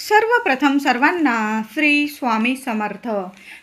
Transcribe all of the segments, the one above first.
सर्वप्रथम सर्वांना श्री स्वामी समर्थ.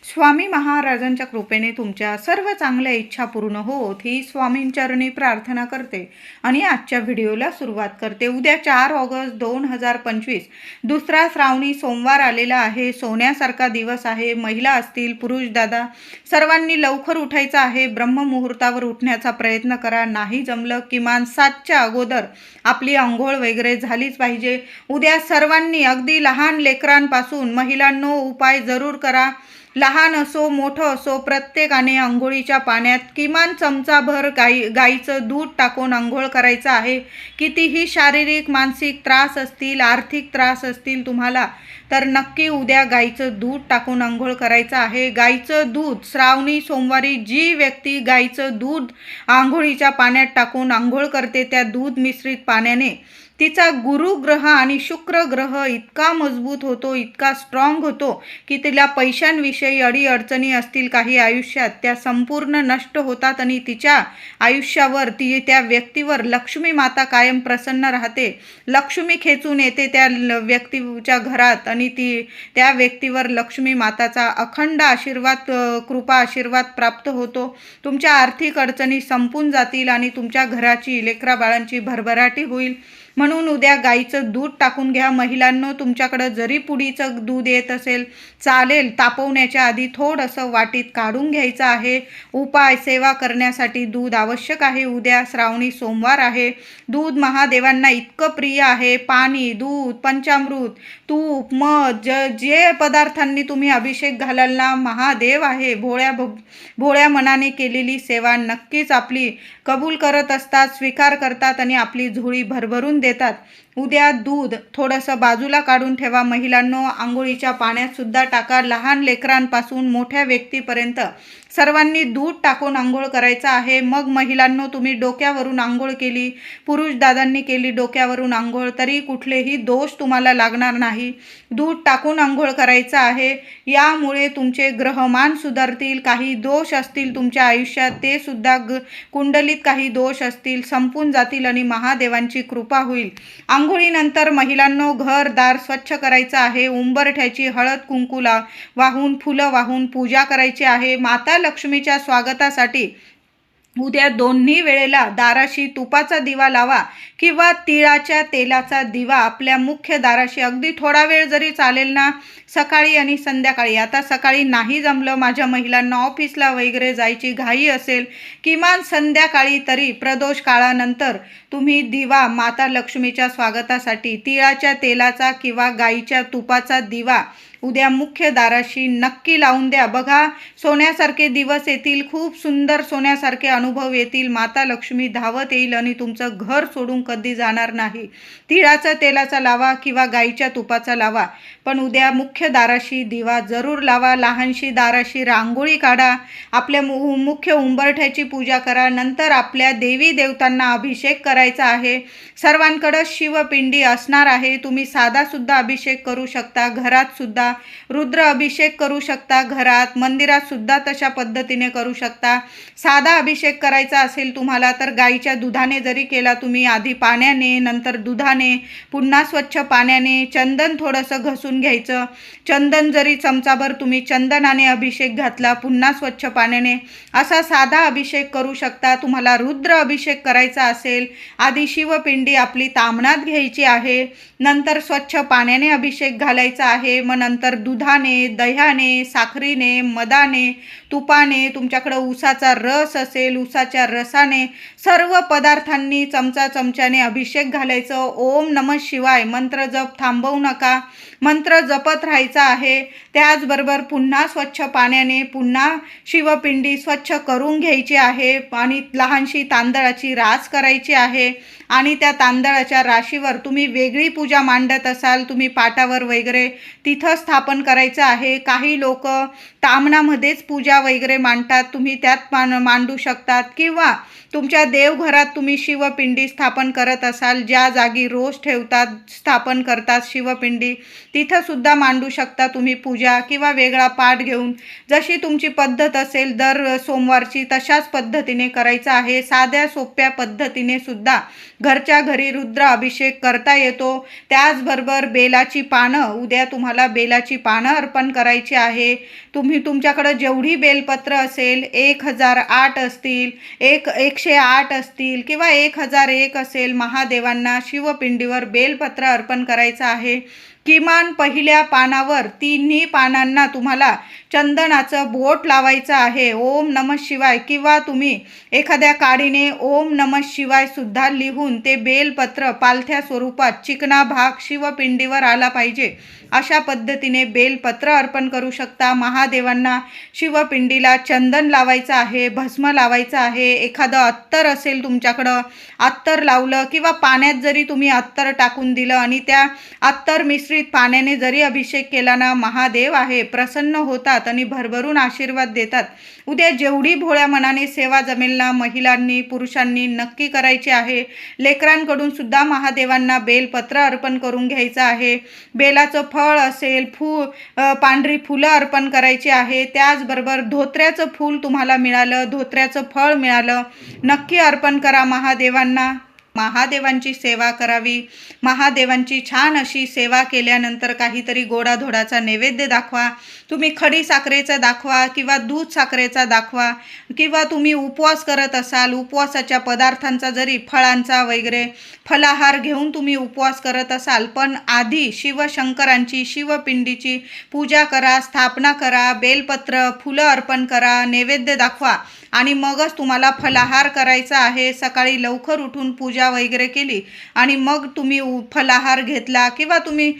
स्वामी महाराजांच्या कृपेने तुमच्या सर्व चांगल्या इच्छा पूर्ण होत ही स्वामींचरणी प्रार्थना करते आणि आजच्या व्हिडिओला सुरुवात करते. उद्या चार ऑगस्ट दोन हजार पंचवीस दुसरा श्रावणी सोमवार आलेला आहे. सोन्यासारखा दिवस आहे. महिला असतील पुरुष दादा सर्वांनी लवकर उठायचं आहे. ब्रह्ममुहूर्तावर उठण्याचा प्रयत्न करा. नाही जमलं किमान सातच्या अगोदर आपली आंघोळ वगैरे झालीच पाहिजे. उद्या सर्वांनी अगदी लहान लेकरांपासून महिलांनो उपाय जरूर करा. लहान असो मोठं असो प्रत्येकाने आंघोळीच्या पाण्यात किमान चमचाभर गाई गाईचं दूध टाकून आंघोळ करायचं आहे. कितीही शारीरिक मानसिक त्रास असतील आर्थिक त्रास असतील तुम्हाला तर नक्की उद्या गाईचं दूध टाकून आंघोळ करायचं आहे. गाईचं दूध श्रावणी सोमवारी जी व्यक्ती गाईचं दूध आंघोळीच्या पाण्यात टाकून आंघोळ करते त्या दूध मिश्रित पाण्याने तिचा गुरु ग्रह आणि शुक्र ग्रह इतका मजबूत होतो इतका स्ट्रॉंग होतो की तिला पैशांविषयी अडीअडचणी असतील काही आयुष्यात त्या संपूर्ण नष्ट होतात आणि तिच्या आयुष्यावर ती त्या व्यक्तीवर लक्ष्मी माता कायम प्रसन्न राहते. लक्ष्मी खेचून येते त्या ल- व्यक्तीच्या घरात आणि ती त्या व्यक्तीवर लक्ष्मी माताचा अखंड आशीर्वाद कृपा आशीर्वाद प्राप्त होतो. तुमच्या आर्थिक अडचणी संपून जातील आणि तुमच्या घराची लेकरा बाळांची भरभराटी होईल. म्हणून उद्या गाईचं दूध टाकून घ्या. महिलांनो तुमच्याकडं जरी पुडीचं दूध येत असेल चालेल तापवण्याच्या आधी थोडंसं वाटीत काढून घ्यायचं आहे. उपाय सेवा करण्यासाठी दूध आवश्यक आहे. उद्या श्रावणी सोमवार आहे. दूध महादेवांना इतकं प्रिय आहे. पाणी दूध पंचामृत तूप मध ज जे पदार्थांनी तुम्ही अभिषेक घालाल ना महादेव आहे भोळ्या भ भोळ्या मनाने केलेली सेवा नक्कीच आपली कबूल करत असतात स्वीकार करतात आणि आपली झोळी भरभरून देतात. उद्या दूध थोडंसं बाजूला काढून ठेवा. महिलांनो आंघोळीच्या पाण्यातसुद्धा टाका. लहान लेकरांपासून मोठ्या व्यक्तीपर्यंत सर्वांनी दूध टाकून आंघोळ करायचं आहे. मग महिलांनो तुम्ही डोक्यावरून आंघोळ केली पुरुष दादांनी केली डोक्यावरून आंघोळ तरी कुठलेही दोष तुम्हाला लागणार नाही. दूध टाकून आंघोळ करायचं आहे. यामुळे तुमचे ग्रहमान सुधारतील काही दोष असतील तुमच्या आयुष्यात ते सुद्धा ग कुंडलीत काही दोष असतील संपून जातील आणि महादेवांची कृपा होईल. आंघोळीनंतर महिलांनो घर दार स्वच्छ करायचं आहे. उंबरठ्याची हळद कुंकुला वाहून फुलं वाहून पूजा करायची आहे. माता लक्ष्मीच्या स्वागतासाठी उद्या दोन्ही वेळेला दाराशी तुपाचा दिवा लावा किंवा तिळाच्या तेलाचा दिवा आपल्या मुख्य दाराशी. अगदी थोडा वेळ जरी चालेल ना सकाळी आणि संध्याकाळी. आता सकाळी नाही जमलं माझ्या महिलांना ऑफिसला वगैरे जायची घाई असेल किमान संध्याकाळी तरी प्रदोष काळानंतर तुम्ही दिवा माता लक्ष्मीच्या स्वागतासाठी तिळाच्या तेलाचा किंवा गाईच्या तुपाचा दिवा उद्या मुख्य दाराशी नक्की लावून द्या. बघा सोन्यासारखे दिवस येतील खूप सुंदर सोन्यासारखे अनुभव येतील. माता लक्ष्मी धावत येईल आणि तुमचं घर सोडून कधी जाणार नाही. तिळाचा तेलाचा लावा किंवा गाईच्या तुपाचा लावा. पण उद्या मुख्य दाराशी दिवा जरूर लावा. लहानशी दाराशी रांगोळी काढा. आपल्या मु मुख्य उंबरठ्याची पूजा करा. नंतर आपल्या देवी देवतांना अभिषेक करायचा आहे. सर्वांकडं शिवपिंडी असणार आहे. तुम्ही साधासुद्धा अभिषेक करू शकता. घरातसुद्धा शकता रुद्र अभिषेक करू शकता घरात मंदिरात सुद्धा तशा पद्धतीने करू शकता. साधा अभिषेक करायचा असेल तुम्हाला तर गाईच्या दुधाने जरी केला तुम्ही आधी पाण्याने नंतर दुधाने पुन्हा स्वच्छ पाण्याने चंदन थोडंसं घसून घ्यायचं. चंदन जरी चमचाभर तुम्ही चंदनाने अभिषेक घातला पुन्हा स्वच्छ पाण्याने असा साधा अभिषेक करू शकता. तुम्हाला रुद्र अभिषेक करायचा असेल आधी शिवपिंडी आपली तामणात घ्यायची आहे. नंतर स्वच्छ पाण्याने अभिषेक घालायचा आहे. मग नंतर दुधाने दह्याने साखरीने मदाने तुपाने तुमच्याकडं ऊसाचा रस असेल उसाच्या रसाने सर्व पदार्थांनी चमचा चमच्याने अभिषेक घालायचं. ओम नम शिवाय. मंत्र जप थांबवू नका. मंत्र जपत राहायचा आहे. त्याचबरोबर पुन्हा स्वच्छ पाण्याने पुन्हा शिवपिंडी स्वच्छ करून घ्यायची आहे आणि लहानशी तांदळाची रास करायची आहे आणि त्या तांदळाच्या राशीवर तुम्ही वेगळी पूजा मांडत असाल तुम्ही पाटावर वगैरे तिथं स्थापन करायचं आहे. काही लोक तामणामध्येच पूजा वगैरे मांडतात तुम्ही त्यात मान मांडू शकतात. किंवा तुमच्या देवघरात तुम्ही शिवपिंडी स्थापन करत असाल ज्या जागी रोज ठेवतात स्थापन करतात शिवपिंडी तिथं सुद्धा मांडू शकता तुम्ही पूजा किंवा वेगळा पाठ घेऊन. जशी तुमची पद्धत असेल दर सोमवारची तशाच पद्धतीने करायचं आहे. साध्या सोप्या पद्धतीने सुद्धा घरच्या घरी रुद्र अभिषेक करता येतो. त्याचबरोबर बेलाची पानं उद्या तुम्हाला बेलाची पानं अर्पण करायची आहे. तुम्ही तुमच्याकडं जेवढी बेलपत्र असेल एक हजार आठ असतील एक एकशे आठ असतील किंवा एक हजार एक असेल महादेवांना शिवपिंडीवर बेलपत्र अर्पण करायचं आहे. किमान पहिल्या पानावर तिन्ही पानांना तुम्हाला चंदनाचं बोट लावायचं आहे. ओम नम शिवाय. किंवा तुम्ही एखाद्या काडीने ओम नम शिवाय सुद्धा लिहून ते बेलपत्र पालथ्या स्वरूपात चिकना भाग शिवपिंडीवर आला पाहिजे. अशा पद्धतीने बेलपत्र अर्पण करू शकता. महादेवांना शिवपिंडीला चंदन लावायचं आहे भस्म लावायचं आहे. एखादं अत्तर असेल तुमच्याकडं अत्तर लावलं किंवा पाण्यात जरी तुम्ही अत्तर टाकून दिलं आणि त्या अत्तर मिश्रित पाण्याने जरी अभिषेक केला ना महादेव आहे प्रसन्न होतात आणि भरभरून आशीर्वाद देतात. उद्या जेवढी भोळ्या मनाने सेवा जमेल ना महिलांनी पुरुषांनी नक्की करायची आहे. लेकरांकडून सुद्धा महादेवांना बेलपत्र अर्पण करून घ्यायचं आहे. बेलाचं फळ असेल फू पांढरी फुलं अर्पण करायची आहे. त्याचबरोबर धोत्र्याचं फूल तुम्हाला मिळालं धोत्र्याचं फळ मिळालं. नक्की अर्पण करा महादेवांना. महादेवांची सेवा करावी. महादेवांची छान अशी सेवा केल्यानंतर काहीतरी गोडाधोडाचा नैवेद्य दाखवा. तुम्ही खडी साखरेचा दाखवा किंवा दूध साखरेचा दाखवा किंवा तुम्ही उपवास करत असाल उपवासाच्या पदार्थांचा जरी फळांचा वगैरे फलाहार घेऊन तुम्ही उपवास करत असाल पण आधी शिवशंकरांची शिवपिंडीची पूजा करा स्थापना करा बेलपत्र फुलं अर्पण करा नैवेद्य दाखवा. आणि मगच तुम्हाला फलाहार करायचा आहे. सकाळी लवकर उठून पूजा वगैरे केली आणि मग तुम्ही उ- फलाहार घेतला किंवा तुम्ही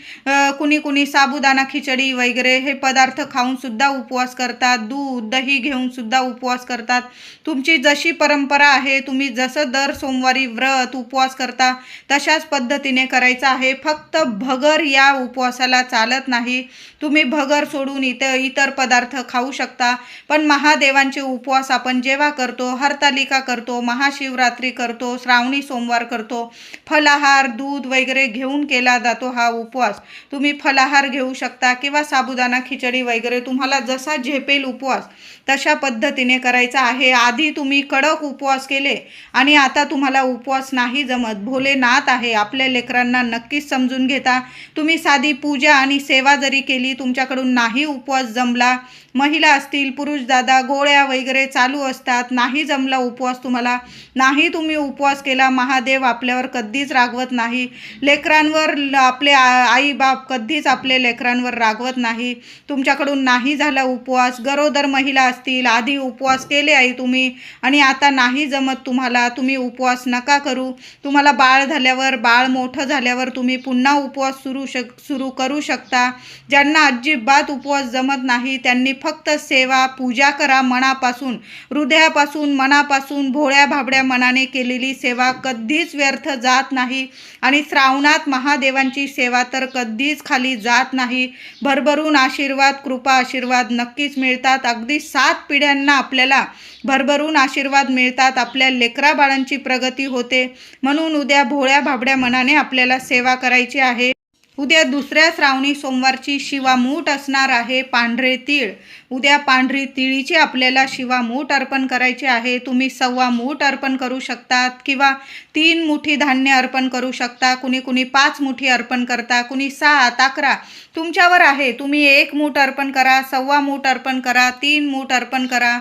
कुणी कुणी साबुदाणा खिचडी वगैरे हे पदार्थ खाऊनसुद्धा उपवास करतात. दूध दही घेऊन सुद्धा उपवास करतात. तुमची जशी परंपरा आहे तुम्ही जसं दर सोमवारी व्रत उपवास करता तशाच पद्धतीने करायचं आहे. फक्त भगर या उपवासाला चालत नाही. तुम्ही भगर सोडून इतर इतर पदार्थ खाऊ शकता. पण महादेवांचे उपवास आपण जेव्हा करतो हरतालिका करतो महाशिवरात्री करतो श्रावणी सोमवार करतो फलाहार दूध वगैरे घेऊन केला जातो हा उपवास. तुम्ही फलाहार घेऊ शकता किंवा साबुदाणा खिचडी वगैरे तुम्हाला जसा झेपेल उपवास. तशा पद्धतीने करायचा आहे. आधी तुम्ही कडक उपवास केले आणि आता तुम्हाला उपवास नाही जमत. भोलेनाथ आहे. आपल्या लेकरांना नक्कीच समजून घेता. तुम्ही साधी पूजा आणि सेवा जरी केली तुमच्याकडून नाही उपवास जमला. महिला असतील पुरुष दादा गोळ्या वगैरे चालू असतात. नाही जमला उपवास तुम्हाला. नाही तुम्ही उपवास केला महादेव आपल्यावर कधीच रागवत नाही. लेकरांवर ल- आपले आई बाप कधीच आपले लेकरांवर रागवत नाही. तुमच्याकडून नाही झाला उपवास. गरोदर महिला असतील आधी उपवास केले आई तुम्ही आणि आता नाही जमत तुम्हाला तुम्ही उपवास नका करू. तुम्हाला बाळ झाल्यावर बाळ मोठं झाल्यावर तुम्ही पुन्हा उपवास सुरू शक सुरू करू शकता. ज्यांना अजिबात उपवास जमत नाही त्यांनी फक्त सेवा पूजा करा मनापासून. हृदयापासून मनापासून भोळ्या भाबड्या मनाने केलेली सेवा कधीच व्यर्थ जात नाही. आणि श्रावणात महादेवांची सेवा तर कधीच खाली जात नाही. भरभरून आशीर्वाद कृपा आशीर्वाद नक्कीच मिळतात. अगदी सात पिढ्यांना आपल्याला भरभरून आशीर्वाद मिळतात. आपल्या लेकरा बाळांची प्रगती होते. म्हणून उद्या भोळ्या भाबड्या मनाने आपल्याला सेवा करायची आहे. उद्या दुसऱ्या श्रावणी सोमवारची शिवामूठ असणार आहे पांढरे तीळ. उद्या पांढरी तिळीची आपल्याला शिवामूठ अर्पण करायची आहे. तुम्ही सव्वा मूठ अर्पण करू शकतात किंवा तीन मुठी धान्य अर्पण करू शकता. कुणी कुणी पाच मुठी अर्पण करता कुणी सात अकरा. तुमच्यावर आहे. तुम्ही एक मूठ अर्पण करा सव्वा मूठ अर्पण करा तीन मूठ अर्पण करा.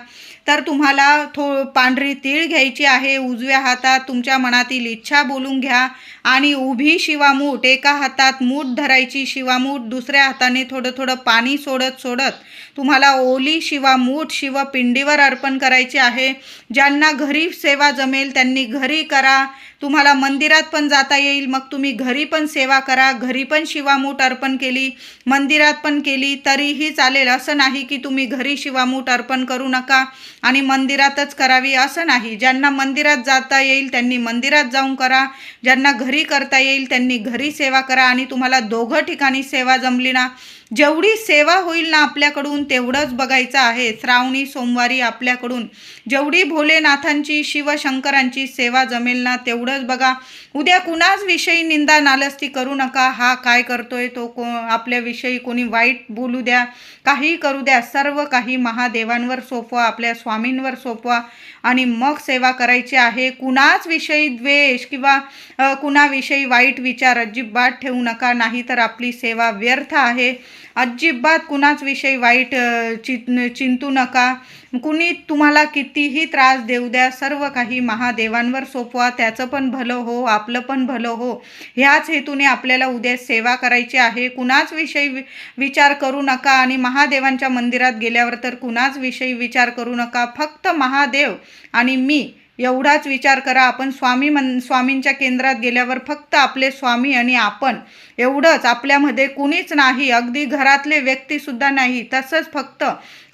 तर तुम्हाला थो पांढरी तीळ घ्यायची आहे उजव्या हातात तुमच्या मनातील इच्छा बोलून घ्या आणि उभी शिवामूठ एका हातात मूठ धरायची शिवामूठ दुसऱ्या हाताने थोडं थोडं पाणी सोडत सोडत तुम्हाला ओली शिवामूठ शिवपिंडीवर अर्पण करायची आहे. ज्यांना घरी सेवा जमेल त्यांनी घरी करा. तुम्हाला मंदिरात पण जाता येईल. मग तुम्ही घरी पण सेवा करा. घरी पण शिवामूठ अर्पण केली. मंदिरात पण केली. तरीही चालेल. असं नाही की तुम्ही घरी शिवामूठ अर्पण करू नका आणि मंदिरातच करावी. असं नाही. ज्यांना मंदिरात जाता येईल त्यांनी मंदिरात जाऊन करा. ज्यांना घरी करता येईल त्यांनी घरी सेवा करा आणि तुम्हाला दोघं ठिकाणी सेवा जमली ना जेवढी सेवा होईल ना आपल्याकडून तेवढंच बघायचं आहे. श्रावणी सोमवारी आपल्याकडून जेवढी भोलेनाथांची शिवशंकरांची सेवा जमेल ना तेवढं एवढंच बघा. उद्या कुणाच विषयी निंदा नालस्ती करू नका. हा काय करतोय तो को आपल्याविषयी कोणी वाईट बोलू द्या. काही करू द्या. सर्व काही महादेवांवर सोपवा आपल्या स्वामींवर सोपवा आणि मग सेवा करायची आहे. कुणाच विषयी द्वेष किंवा कुणाविषयी वाईट विचार अजिबात ठेवू नका. नाही तर आपली सेवा व्यर्थ आहे. अजिबात कुणाच विषयी वाईट चिं चिंतू नका. कुणी तुम्हाला कितीही त्रास देऊ द्या सर्व काही महादेवांवर सोपवा. त्याचं पण भलं हो आपलं पण भलं हो. ह्याच हेतूने आपल्याला उद्या सेवा करायची आहे. कुणाच विषयी वि- विचार करू नका आणि महादेवांच्या मंदिरात गेल्यावर तर कुणाच विषयी विचार करू नका. फक्त महादेव आणि मी एवढाच विचार करा. आपण स्वामी मन स्वामींच्या केंद्रात गेल्यावर फक्त आपले स्वामी आणि आपण एवढंच. आपल्यामध्ये कुणीच नाही. अगदी घरातले व्यक्तीसुद्धा नाही. तसंच फक्त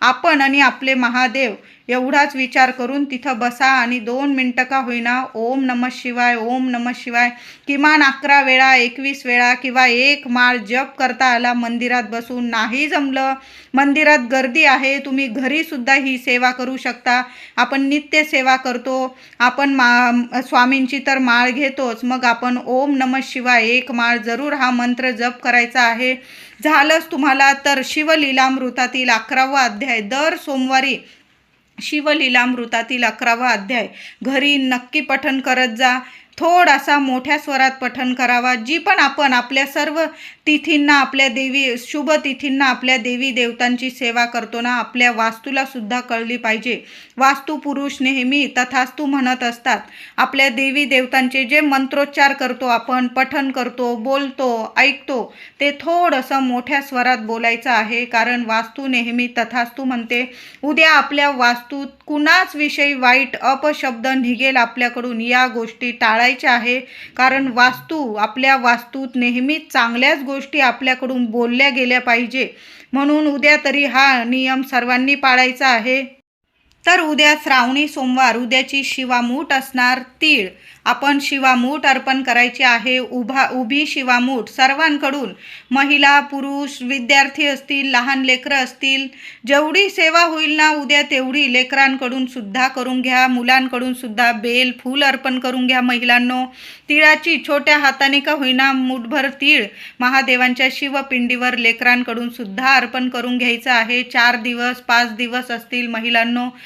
आपण आणि आपले महादेव एवढाच विचार करून तिथं बसा आणि दोन मिनटं का होईना ओम नम शिवाय ओम नम शिवाय किमान अकरा वेळा एकवीस वेळा किंवा एक माळ जप करता आला मंदिरात बसून. नाही जमलं. मंदिरात गर्दी आहे. तुम्ही घरीसुद्धा ही सेवा करू शकता. आपण नित्य सेवा करतो. आपण मा स्वामींची तर माळ घेतोच. मग आपण ओम नम शिवाय एक माळ जरूर हा मंत्र जप करायचा आहे. झालंच तुम्हाला तर शिवलीलामृतातील अकरावा अध्याय. दर सोमवारी शिवलीलामृतातील अकरावा अध्याय. घरी नक्की पठन करत जा. थोडासा मोठ्या स्वरात पठन करावा जी पण आपण आपल्या सर्व तिथींना आपल्या देवी शुभ तिथींना आपल्या देवी देवतांची सेवा करतो ना आपल्या वास्तूला सुद्धा कळली पाहिजे. वास्तू पुरुष नेहमी तथास्तू म्हणत असतात. आपल्या देवी देवतांचे जे मंत्रोच्चार करतो आपण पठन करतो बोलतो ऐकतो ते थोडंसं मोठ्या स्वरात बोलायचं आहे कारण वास्तू नेहमी तथास्तू म्हणते. उद्या आपल्या वास्तूत कुणाच विषयी वाईट अपशब्द निघेल आपल्याकडून या गोष्टी टाळायच्या आहे. कारण वास्तू आपल्या वास्तूत नेहमीच चांगल्याच गोष्टी आपल्याकडून बोलल्या गेल्या पाहिजे. म्हणून उद्या तरी हा नियम सर्वांनी पाळायचा आहे. तर उद्या श्रावणी सोमवार उद्याची शिवामूठ असणार तीळ. आपण शिवामूठ अर्पण करायची आहे. उभा उभी शिवामूठ सर्वांकडून. महिला पुरुष विद्यार्थी असतील लहान लेकरं असतील. जेवढी सेवा होईल ना उद्या तेवढी लेकरांकडून सुद्धा करून घ्या. मुलांकडून सुद्धा बेल फूल अर्पण करून घ्या महिलांनो. तिळाची छोट्या हाताने का होईना मुठभर तीळ महादेवांच्या शिवपिंडीवर लेकरांकडून सुद्धा अर्पण करून घ्यायचं आहे. चार दिवस पाच दिवस असतील महिलांनो.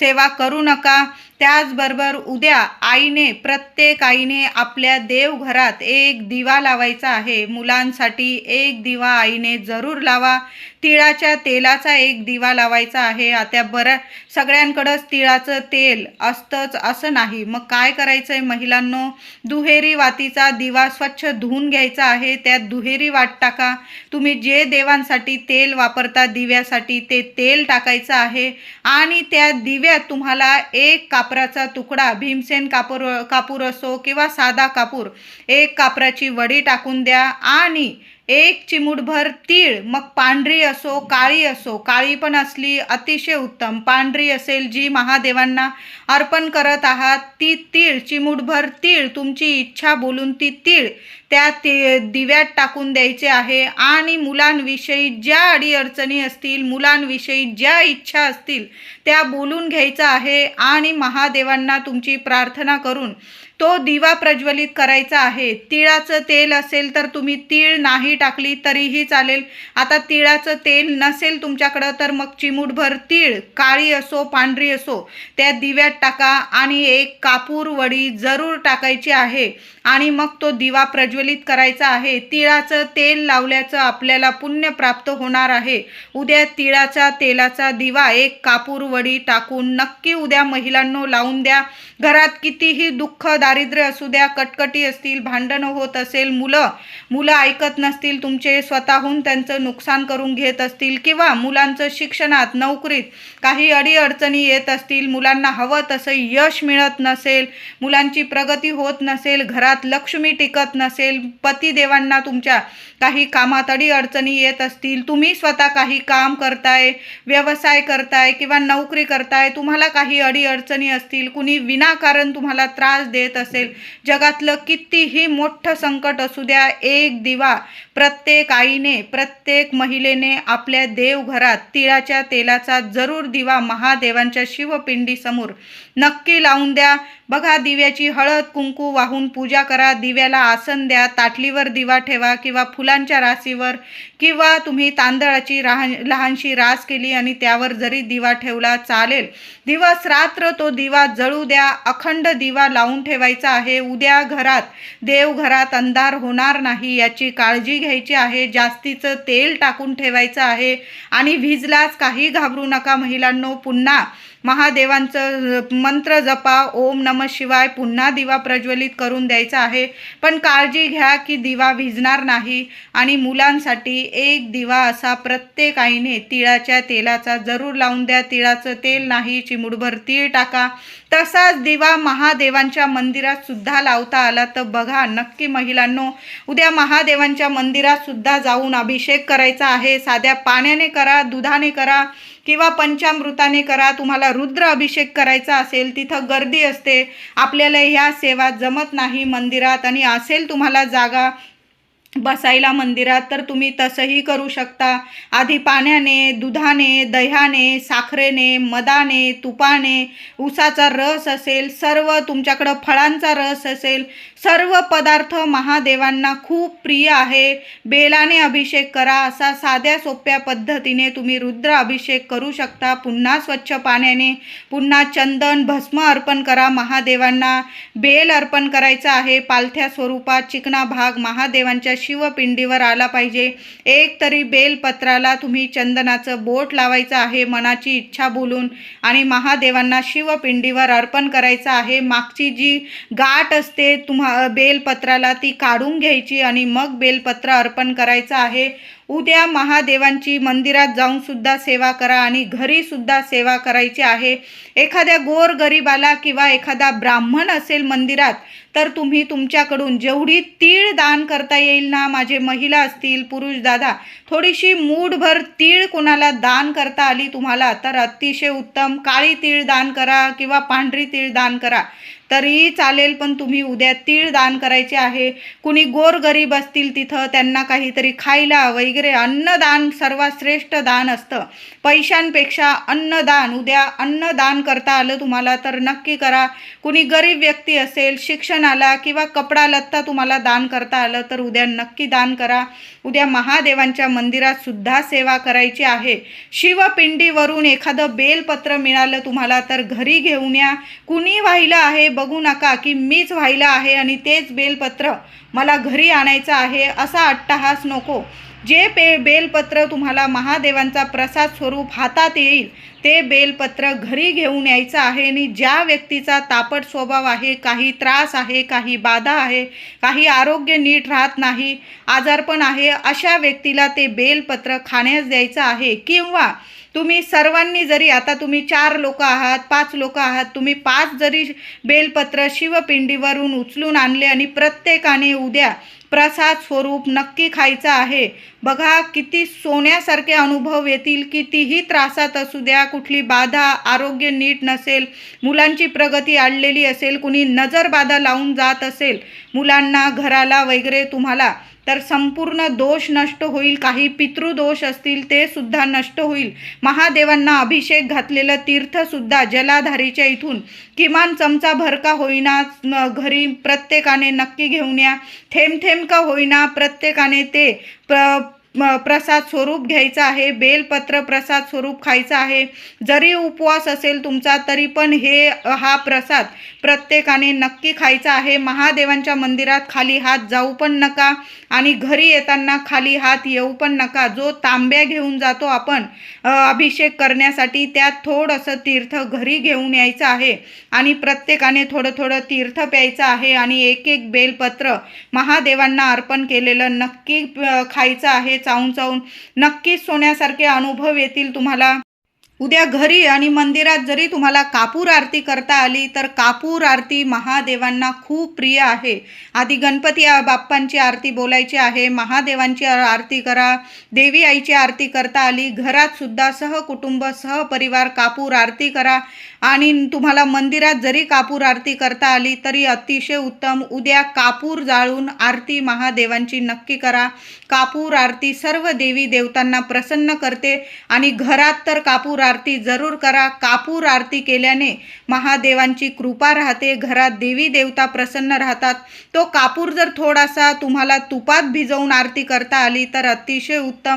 सेवा करू नका. त्याचबरोबर उद्या आईने प्रत्येक आईने आपल्या देवघरात एक दिवा लावायचा आहे. मुलांसाठी एक दिवा आईने जरूर लावा. तिळाच्या तेलाचा एक दिवा लावायचा आहे. आता बऱ्या सगळ्यांकडंच तिळाचं तेल असतंच असं नाही. मग काय करायचं आहे महिलांनो? दुहेरी वातीचा दिवा स्वच्छ धुवून घ्यायचा आहे. त्यात दुहेरी वाट टाका. तुम्ही जे देवांसाठी तेल वापरता दिव्यासाठी ते तेल टाकायचं आहे. आणि त्या दिव्यात तुम्हाला एक कापराचा तुकडा भीमसेन कापूर कापूर असो किंवा साधा कापूर एक कापराची वडी टाकून द्या आणि एक चिमूटभर तीळ मग पांढरी असो काळी असो काळी पण असली अतिशय उत्तम. पांढरी असेल जी महादेवांना अर्पण करत आहात ती तीळ चिमूटभर तीळ तुमची इच्छा बोलून ती तीळ त्या ते दिव्यात टाकून द्यायचे आहे. आणि मुलांविषयी ज्या अडीअडचणी असतील मुलांविषयी ज्या इच्छा असतील त्या बोलून घ्यायचं आहे आणि महादेवांना तुमची प्रार्थना करून तो दिवा प्रज्वलित करायचा आहे. तिळाचं तेल असेल तर तुम्ही तीळ नाही टाकली तरीही चालेल. आता तिळाचं तेल नसेल तुमच्याकडं तर मग चिमूटभर तीळ काळी असो पांढरी असो त्या दिव्यात टाका आणि एक कापूर वडी जरूर टाकायची आहे. आणि मग तो दिवा प्रज्वलित करायचा आहे. तिळाचं तेल लावल्याचं आपल्याला पुण्य प्राप्त होणार आहे. उद्या तिळाचा तेलाचा दिवा एक कापूर वडी टाकून नक्की उद्या महिलांनो लावून द्या. घरात कितीही दुःख दारिद्र्य असू द्या कटकटी असतील भांडणं होत असेल मुलं मुलं ऐकत नसतील तुमचे स्वतःहून त्यांचं नुकसान करून घेत असतील किंवा मुलांचं शिक्षणात नोकरीत काही अडीअडचणी येत असतील मुलांना हवं तसं यश मिळत नसेल मुलांची प्रगती होत नसेल घरात लक्ष्मी टिकत नसेल असेल पतिदेवांना तुमच्या काही कामात अडी अडचणी येत असतील तुम्ही स्वतः काही काम करताय व्यवसाय करताय किंवा नोकरी करताय तुम्हाला काही अडी अडचणी असतील कुणी विनाकारण तुम्हाला त्रास देत असेल जगातलं कितीही मोठं संकट असू द्या एक दिवा प्रत्येक आईने प्रत्येक महिलेने आपल्या देवघरात तिळाच्या तेलाचा जरूर दिवा महादेवांच्या शिवपिंडीसमोर नक्की लावून द्या. बघा दिव्याची हळद कुंकू वाहून पूजा करा. दिव्याला आसन द्या. ताटलीवर दिवा ठेवा किंवा फुलांच्या राशीवर किंवा तुम्ही तांदळाची राहण लहानशी रास केली आणि त्यावर जरी दिवा ठेवला चालेल. दिवस रात्र तो दिवा जळू द्या. अखंड दिवा लावून ठेवायचा आहे. उद्या घरात देवघरात अंधार होणार नाही. याची काळजी घ्यायची आहे. जास्तीचं तेल टाकून ठेवायचं आहे. आणि व्हिजलाच काही घाबरू नका महिलांनो. पुन्हा महादेवांचं मंत्र जपा ओम नम शिवाय पुन्हा दिवा प्रज्वलित करून द्यायचा आहे. पण काळजी घ्या की दिवा भिजणार नाही आणि मुलांसाठी एक दिवा असा प्रत्येक आईने तिळाच्या तेलाचा जरूर लावून द्या तिळाचं तेल नाही चिमुडभर तीळ टाका. तसाच दिवा महादेवांच्या मंदिरात सुद्धा लावता आला तर बघा नक्की महिलांनो उद्या महादेवांच्या मंदिरात सुद्धा जाऊन अभिषेक करायचा आहे. साध्या पाण्याने करा दुधाने करा किंवा पंचामृताने करा. तुम्हाला रुद्र अभिषेक करायचा असेल तिथं गर्दी असते. आपल्याला ह्या सेवा जमत नाही मंदिरात आणि असेल तुम्हाला जागा बसायला मंदिरात तर तुम्ही तसंही करू शकता. आधी पाण्याने दुधाने दह्याने साखरेने मदाने तुपाने उसाचा रस असेल सर्व तुमच्याकडं फळांचा रस असेल सर्व पदार्थ महादेवांना खूप प्रिय आहे. बेलाने अभिषेक करा असा साध्या सोप्या पद्धतीने तुम्ही रुद्र अभिषेक करू शकता. पुन्हा स्वच्छ पाण्याने पुन्हा चंदन भस्म अर्पण करा महादेवांना. बेल अर्पण करायचं आहे पालथ्या स्वरूपात चिकना भाग महादेवांच्या शिवपिंडीवर आला पाहिजे. एक तरी बेलपत्राला तुम्ही चंदनाचं बोट लावायचं आहे मनाची इच्छा बोलून. आणि महादेवांना शिवपिंडीवर अर्पण करायचं आहे. मागची जी गाठ असते तुम्हा बेलपत्राला ती काढून घ्यायची आणि मग बेलपत्र अर्पण करायचं आहे. उद्या महादेवांची मंदिरात जाऊन सुद्धा सेवा करा आणि घरीसुद्धा सेवा करायची आहे. एखाद्या गोरगरीबाला किंवा एखादा ब्राह्मण असेल मंदिरात तर तुम्ही तुमच्याकडून जेवढी तीळ दान करता येईल ना माझे महिला असतील पुरुष दादा थोडीशी मूठभर तीळ कोणाला दान करता आली तुम्हाला तर अतिशय उत्तम. काळी तीळ दान करा किंवा पांढरी तीळ दान करा. तरीही चालेल पण तुम्ही उद्या तीळ दान करायचे आहे. कुणी गोरगरीब असतील तिथं त्यांना काहीतरी खायला वगैरे अन्नदान सर्वात श्रेष्ठ दान असतं. पैशांपेक्षा अन्नदान उद्या अन्नदान करता आलं तुम्हाला तर नक्की करा. कुणी गरीब व्यक्ती असेल शिक्षणाला किंवा कपडा लत्ता तुम्हाला दान करता आलं तर उद्या नक्की दान करा. उद्या महादेवांच्या मंदिरात सुद्धा सेवा करायची आहे. शिवपिंडीवरून एखादं बेलपत्र मिळालं तुम्हाला तर घरी घेऊन या. कुणी वाहिलं आहे बघू नका की मीच व्हायला आहे आणि तेच बेलपत्र मला घरी आणायचं आहे असा अट्टहास नको. जे पे बेलपत्र तुम्हाला महादेवांचा प्रसाद स्वरूप हातात येईल ते बेलपत्र घरी घेऊन यायचं आहे आणि ज्या व्यक्तीचा तापट स्वभाव आहे काही त्रास आहे काही बाधा आहे काही आरोग्य नीट राहत नाही आजारपण आहे अशा व्यक्तीला ते बेलपत्र खाण्यास द्यायचं आहे. किंवा तुम्ही सर्वांनी जरी आता तुम्ही चार लोक आहात पाच लोक आहात तुम्ही पाच जरी बेलपत्र शिवपिंडीवरून उचलून आणले आणि प्रत्येकाने उद्या प्रसाद स्वरूप नक्की खायचं आहे. बघा किती सोन्यासारखे अनुभव येतील कितीही त्रासात असू द्या कुठली बाधा आरोग्य नीट नसेल मुलांची प्रगती आडलेली असेल कुणी नजरबाधा लावून जात असेल मुलांना घराला वगैरे तुम्हाला तर संपूर्ण दोष नष्ट होईल. काही पितृदोष असतील ते सुद्धा नष्ट होईल. महादेवांना अभिषेक घातलेलं तीर्थसुद्धा जलाधारीच्या इथून किमान चमचा भर का होईना घरी प्रत्येकाने नक्की घेऊन या. थेंब थेंब का होईना प्रत्येकाने ते प्र म- प्रसाद स्वरूप घ्यायचा आहे बेलपत्र प्रसाद स्वरूप खायचा आहे. जरी उपवास असेल तुमचा तरी पण हे हा प्रसाद प्रत्येकाने नक्की खायचा आहे. महादेवांच्या मंदिरात खाली हात जाऊ पण नका आणि घरी येताना खाली हात येऊ पण नका. जो तांब्या घेऊन जातो आपण अभिषेक करण्यासाठी त्यात थोडंसं तीर्थ घरी घेऊन यायचं आहे आणि प्रत्येकाने थोडं थोडं तीर्थ प्यायचं आहे आणि एक एक बेलपत्र महादेवांना अर्पण केलेलं नक्की खायचं आहे. चावून चावून नक्कीच सोन्यासारखे अनुभव येतील तुम्हाला. उद्या घरी आणि मंदिरात जरी तुम्हाला कापूर आरती करता आली तर कापूर आरती महादेवांना खूप प्रिय आहे. आधी गणपती बाप्पांची आरती बोलायची आहे महादेवांची आरती करा देवी आईची आरती करता आली घरात सुद्धा सहकुटुंब सहपरिवार कापूर आरती करा. आणि तुम्हाला मंदिरात जरी कापूर आरती करता आली तरी अतिशय उत्तम उद्या कापूर जाळून आरती महादेवांची नक्की करा. कापूर आरती सर्व देवी देवतांना प्रसन्न करते आणि घरात तर कापूर आरती जरूर करा. कापूर आरती केल्याने महादेवांची कृपा राहते. घरात देवी देवता प्रसन्न राहतात. तो कापूर जर थोडासा तुम्हाला तुपात भिजवून आरती करता आली तर अतिशय उत्तम.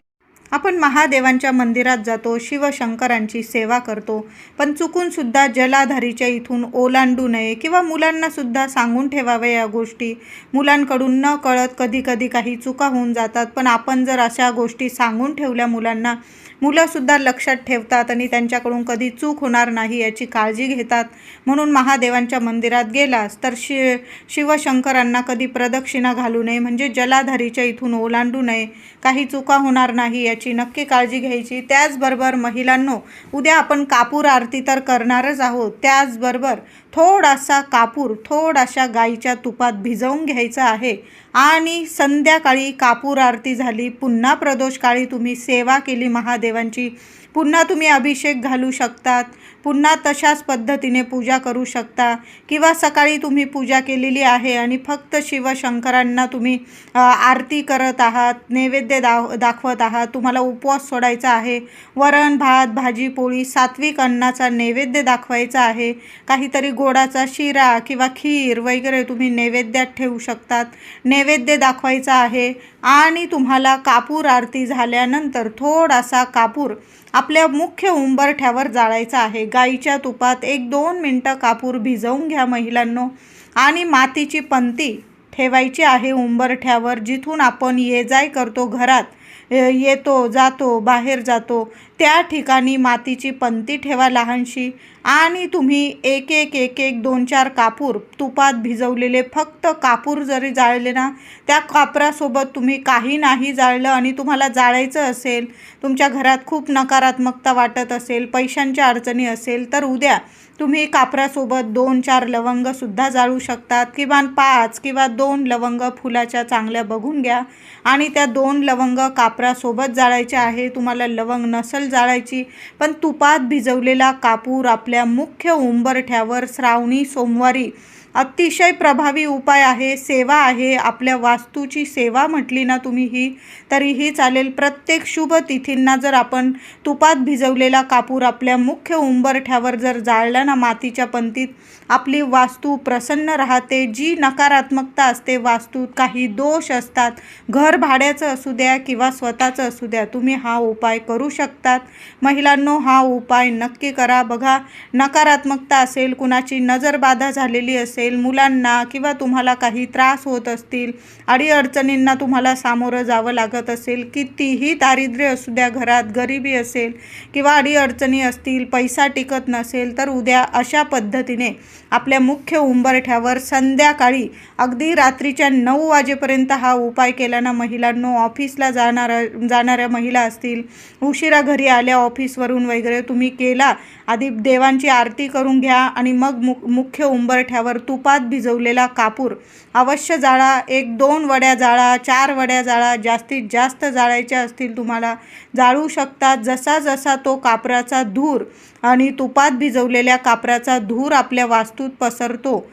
आपण महादेवांच्या मंदिरात जातो शिवशंकरांची सेवा करतो पण चुकूनसुद्धा जलाधारीच्या इथून ओलांडू नये किंवा मुलांनासुद्धा सांगून ठेवावे या गोष्टी. मुलांकडून न कळत कधी कधी काही चुका होऊन जातात पण आपण जर अशा गोष्टी सांगून ठेवल्या मुलांना मुलंसुद्धा लक्षात ठेवतात आणि त्यांच्याकडून कधी चूक होणार नाही याची काळजी घेतात. म्हणून महादेवांच्या मंदिरात गेलास तर शि शिवशंकरांना कधी प्रदक्षिणा घालू नये म्हणजे जलाधारीच्या इथून ओलांडू नये. काही चुका होणार नाही याची नक्की काळजी घ्यायची. त्याचबरोबर महिलांनो उद्या आपण कापूर आरती तर करणारच आहोत. त्याचबरोबर थोडासा कापूर थोडाशा गाईच्या तुपात भिजवून घ्यायचा आहे. आणि संध्याकाळी कापूर आरती झाली पुन्हा प्रदोषकाळी तुम्ही सेवा केली महादेवांची. पुन्हा तुम्ही अभिषेक घालू शकतात. पुन्हा तशाच पद्धतीने पूजा करू शकता. किंवा सकाळी तुम्ही पूजा केलेली आहे आणि फक्त शिवशंकरांना तुम्ही आरती करत आहात नैवेद्य दाव दाखवत आहात तुम्हाला उपवास सोडायचा आहे वरण भात भाजी पोळी सात्विक अन्नाचा नैवेद्य दाखवायचा आहे काहीतरी गोडाचा शिरा किंवा खीर वगैरे तुम्ही नैवेद्यात ठेवू शकतात नैवेद्य दाखवायचा आहे आणि तुम्हाला कापूर आरती झाल्यानंतर थोडासा कापूर आपल्या मुख्य उंबरठ्यावर जाळायचा आहे. गाईच्या तुपात एक दोन मिनटं कापूर भिजवून घ्या महिलांनो. आणि मातीची पंती ठेवायची आहे उंबरठ्यावर जिथून आपण ये जाय करतो घरात येतो जातो बाहेर जातो त्या ठिकाणी मातीची पंती ठेवा लहानशी. आणि तुम्ही एक एक एक एक दोन चार कापूर तुपात भिजवलेले फक्त कापूर जरी जाळले ना त्या कापरासोबत तुम्ही काही नाही जाळलं आणि तुम्हाला जाळायचं असेल तुमच्या घरात खूप नकारात्मकता वाटत असेल पैशांच्या अडचणी असेल तर उद्या तुम्ही कापरासोबत दोन चार लवंगसुद्धा जाळू शकतात. किमान पाच किंवा दोन लवंग फुलाच्या चांगल्या बघून घ्या. आणि त्या दोन लवंग कापरासोबत जाळायच्या आहे तुम्हाला लवंग नसल जाळायची पण तुपात भिजवलेला कापूर आपल्या मुख्य उंबरठ्यावर श्रावणी सोमवारी अतिशय प्रभावी उपाय आहे सेवा आहे आपल्या वास्तूची सेवा म्हटली ना तुम्ही ही तरीही चालेल. प्रत्येक शुभ तिथींना जर आपण तुपात भिजवलेला कापूर आपल्या मुख्य उंबरठ्यावर जर जाळला ना मातीच्या पंतीत आपली वास्तू प्रसन्न राहते. जी नकारात्मकता असते वास्तूत काही दोष असतात. घर भाड्याचं असू द्या किंवा स्वतःचं असू द्या तुम्ही हा उपाय करू शकतात. महिलांनो हा उपाय नक्की करा. बघा नकारात्मकता असेल कुणाची नजरबाधा झालेली असेल मुलांना किंवा तुम्हाला काही त्रास होत असतील अडीअडचणींना तुम्हाला सामोरं जावं लागत असेल कितीही दारिद्र्य असू द्या घरात गरिबी असेल किंवा अडीअडचणी असतील पैसा टिकत नसेल तर उद्या अशा पद्धतीने आपल्या मुख्य उंबरठ्यावर संध्याकाळी अगदी रात्रीच्या नऊ वाजेपर्यंत हा उपाय केल्यानं महिलांनो ऑफिसला जाणाऱ्या जाणाऱ्या महिला असतील उशिरा घरी आल्या ऑफिसवरून वगैरे तुम्ही केला आधी देवांची आरती करून घ्या आणि मग मु मुख्य उंबरठ्यावर तुपात भिजवलेला कापूर अवश्य जाळा एक दोन वड्या जाळा चार वड्या जाळा जास्तीत जास्त जाळायच्या असतील तुम्हाला जाळू शकतात जसा जसा तो कापराचा धूर आणि तुपात भिजवलेल्या कापराचा धूर आपल्या वास्तूत पसरतो.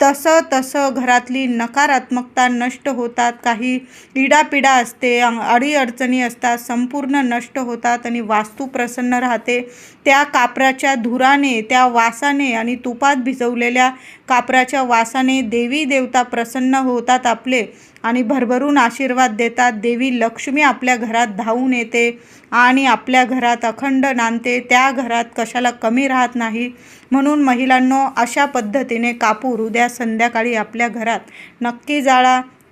तसं तसं घरातली नकारात्मकता नष्ट होतात काही इडापिडा असते अडीअडचणी असतात संपूर्ण नष्ट होतात आणि वास्तू प्रसन्न राहते. त्या कापराच्या धुराने त्या वासाने आणि तुपात भिजवलेल्या कापराच्या वासाने देवी देवता प्रसन्न होतात आपले आणि भरभरून आशीर्वाद देतात. देवी लक्ष्मी आपल्या घरात धावून येते आणि आपल्या घरात अखंड नांदते. त्या घरात कशाला कमी राहत नाही. म्हणून महिलांनो अशा पद्धतीने कापूर उद्या संध्याकाळी आपल्या घरात नक्की जाळा.